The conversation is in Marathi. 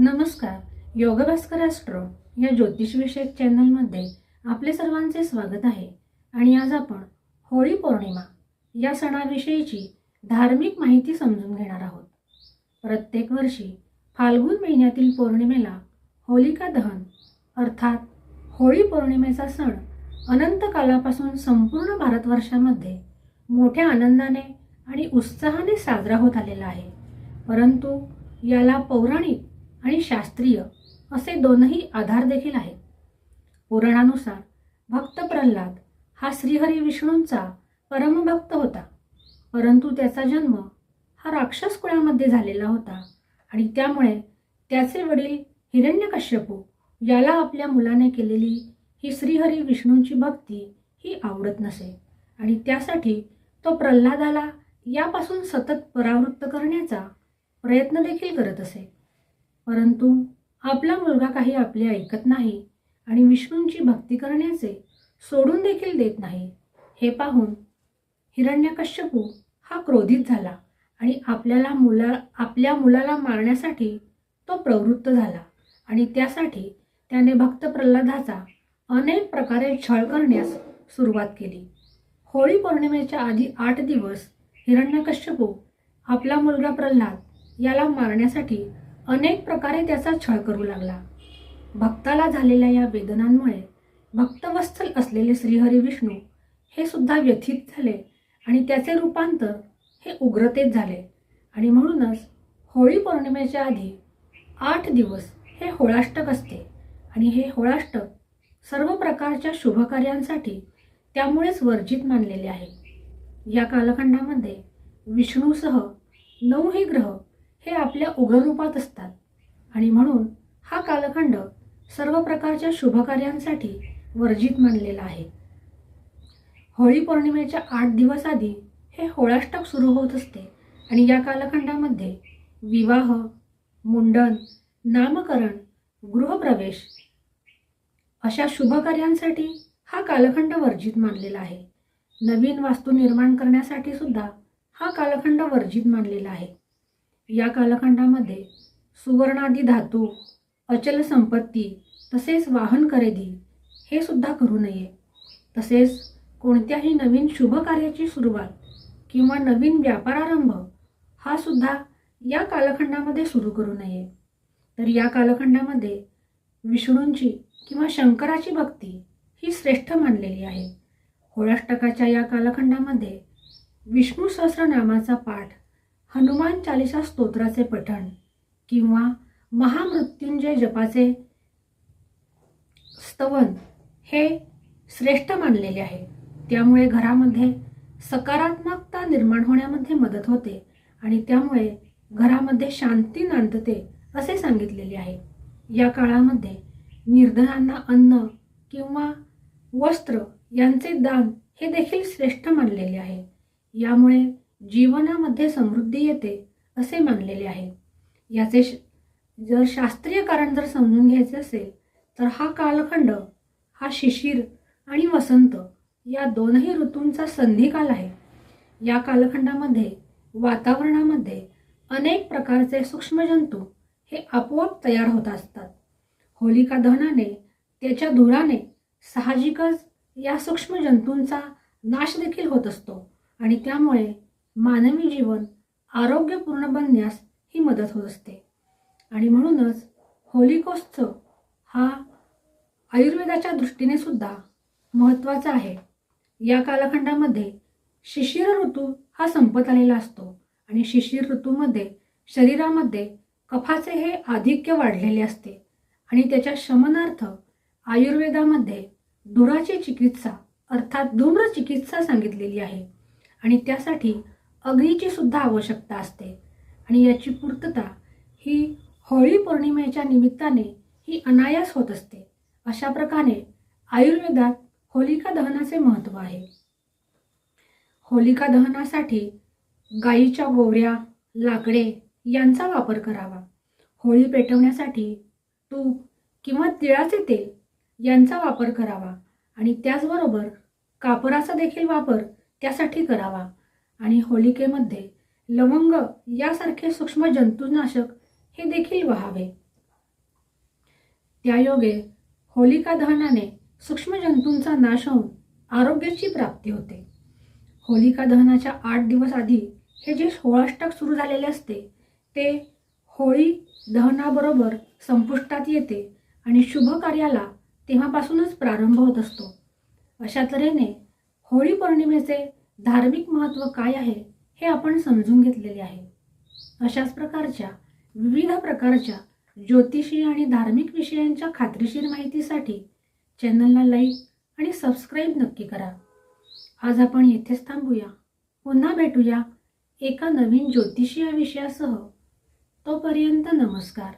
नमस्कार. योगभास्कर ॲस्ट्रो या ज्योतिषविषयक चॅनलमध्ये आपले सर्वांचे स्वागत आहे. आणि आज आपण होळी पौर्णिमा या सणाविषयीची धार्मिक माहिती समजून घेणार आहोत. प्रत्येक वर्षी फाल्गुन महिन्यातील पौर्णिमेला होलिका दहन अर्थात होळी पौर्णिमेचा सण अनंत कालापासून संपूर्ण भारतवर्षामध्ये मोठ्या आनंदाने आणि उत्साहाने साजरा होत आलेला आहे. परंतु याला पौराणिक आणि शास्त्रीय असे दोनही आधार देखील आहेत. पुराणानुसार भक्त प्रल्हाद हा श्रीहरी विष्णूंचा परमभक्त होता. परंतु त्याचा जन्म हा राक्षस कुळामध्ये झालेला होता आणि त्यामुळे त्याचे वडील हिरण्यकश्यपू याला आपल्या मुलाने केलेली ही श्रीहरी विष्णूंची भक्ती ही आवडत नसे आणि त्यासाठी तो प्रल्हादाला यापासून सतत परावृत्त करण्याचा प्रयत्न देखील करत असे. परंतु आपला मुलगा काही आपले ऐकत नाही आणि विष्णूंची भक्ती करण्याचे सोडून देखील देत नाही. हे पाहून हिरण्यकश्यपू हा क्रोधित झाला आणि आपल्याला मुला आपल्या मुलाला मारण्यासाठी तो प्रवृत्त झाला आणि त्यासाठी त्याने भक्त प्रल्हादाचा अनेक प्रकारे छळ करण्यास सुरुवात केली. होळी पौर्णिमेच्या आधी आठ दिवस हिरण्यकश्यपू आपला मुलगा प्रल्हाद याला मारण्यासाठी अनेक प्रकारे त्याचा छळ करू लागला. भक्ताला झालेल्या या वेदनांमुळे भक्तवस्थल असलेले श्रीहरी विष्णू हे सुद्धा व्यथित झाले आणि त्याचे रूपांतर हे उग्रतेत झाले. आणि म्हणूनच होळी पौर्णिमेच्या आधी आठ दिवस हे होळाष्टक असते आणि हे होळाष्टक सर्व प्रकारच्या शुभकार्यांसाठी त्यामुळेच वर्जित मानलेले आहे. या कालखंडामध्ये विष्णूसह नऊही ग्रह हे आपल्या उग्ररूपात असतात. आणि म्हणून हा कालखंड सर्व प्रकारच्या शुभकार्यांसाठी वर्जित मानलेला आहे. होळी पौर्णिमेच्या आठ दिवस आधी हे होळाष्टक सुरू होत असते आणि या कालखंडामध्ये विवाह मुंडन नामकरण गृहप्रवेश अशा शुभकार्यांसाठी हा कालखंड वर्जित मानलेला आहे. नवीन वास्तू निर्माण करण्यासाठी सुद्धा हा कालखंड वर्जित मानलेला आहे. या कालखंडामध्ये सुवर्णादी धातू अचल संपत्ती तसेच वाहन खरेदी हे सुद्धा करू नये. तसेच कोणत्याही नवीन शुभ कार्याची सुरुवात किंवा नवीन व्यापारारंभ हा सुद्धा या कालखंडामध्ये सुरू करू नये. तर या कालखंडामध्ये विष्णूंची किंवा शंकराची भक्ती ही श्रेष्ठ मानलेली आहे. होळाष्टकाच्या या कालखंडामध्ये विष्णू सहस्रनामाचा पाठ हनुमान चालिसा स्तोत्राचे पठण किंवा महामृत्युंजय जपाचे स्तवन हे श्रेष्ठ मानलेले आहे. त्यामुळे घरामध्ये सकारात्मकता निर्माण होण्यामध्ये मदत होते आणि त्यामुळे घरामध्ये शांती नांदते असे सांगितलेले आहे. या काळामध्ये निर्धनांना अन्न किंवा वस्त्र यांचे दान हे देखील श्रेष्ठ मानलेले आहे. यामुळे जीवनामध्ये समृद्धी येते असे मानलेले आहे. याचे श- जर शास्त्रीय कारण जर समजून घ्यायचे असेल तर हा कालखंड हा शिशिर आणि वसंत या दोनही ऋतूंचा संधिकाल आहे. या कालखंडामध्ये वातावरणामध्ये अनेक प्रकारचे सूक्ष्मजंतू हे आपोआप तयार होत असतात. होलिका दहनाने त्याच्या धुराने साहजिकच या सूक्ष्मजंतूंचा नाश देखील होत असतो आणि त्यामुळे मानवी जीवन आरोग्यपूर्ण बनण्यास ही मदत होत असते. आणि म्हणूनच होलिकोत्सव हा आयुर्वेदाच्या दृष्टीने सुद्धा महत्त्वाचा आहे. या कालखंडामध्ये शिशिर ऋतू हा संपत आलेला असतो आणि शिशिर ऋतूमध्ये शरीरामध्ये कफाचे हे आधिक्य वाढलेले असते आणि त्याच्या शमनार्थ आयुर्वेदामध्ये धुराची चिकित्सा अर्थात धूम्र चिकित्सा सांगितलेली आहे. आणि त्यासाठी अग्नीची सुद्धा आवश्यकता असते. आणि याची पूर्तता ही होळी पौर्णिमेच्या निमित्ताने ही अनायास होत असते. अशा प्रकारे आयुर्वेदात होलिका दहनाचे महत्त्व आहे. होलिका दहनासाठी गाईच्या गोवऱ्या लाकडे यांचा वापर करावा. होळी पेटवण्यासाठी तूप किंवा तिळाचे तेल यांचा वापर करावा. आणि त्याचबरोबर कापराचा देखील वापर त्यासाठी करावा. आणि होलिकेमध्ये लवंग यासारखे सूक्ष्म जंतुनाशक हे देखील व्हावे. त्यायोगे होलिका दहनाने सूक्ष्म जंतूंचा नाश होऊन आरोग्याची प्राप्ती होते. होलिका दहनाच्या आठ दिवस आधी हे जे सोळाष्टक सुरू झालेले असते ते होळी दहनाबरोबर संपुष्टात येते आणि शुभ कार्याला तेव्हापासूनच प्रारंभ होत असतो. अशा तऱ्हेने होळी पौर्णिमेचे धार्मिक महत्त्व काय आहे हे आपण समजून घेतलेले आहे. अशाच प्रकारच्या विविध प्रकारच्या ज्योतिषी आणि धार्मिक विषयांच्या खात्रीशीर माहितीसाठी चॅनलला लाईक आणि सबस्क्राईब नक्की करा. आज आपण येथेच थांबूया. पुन्हा भेटूया एका नवीन ज्योतिषीय विषयासह. तोपर्यंत नमस्कार.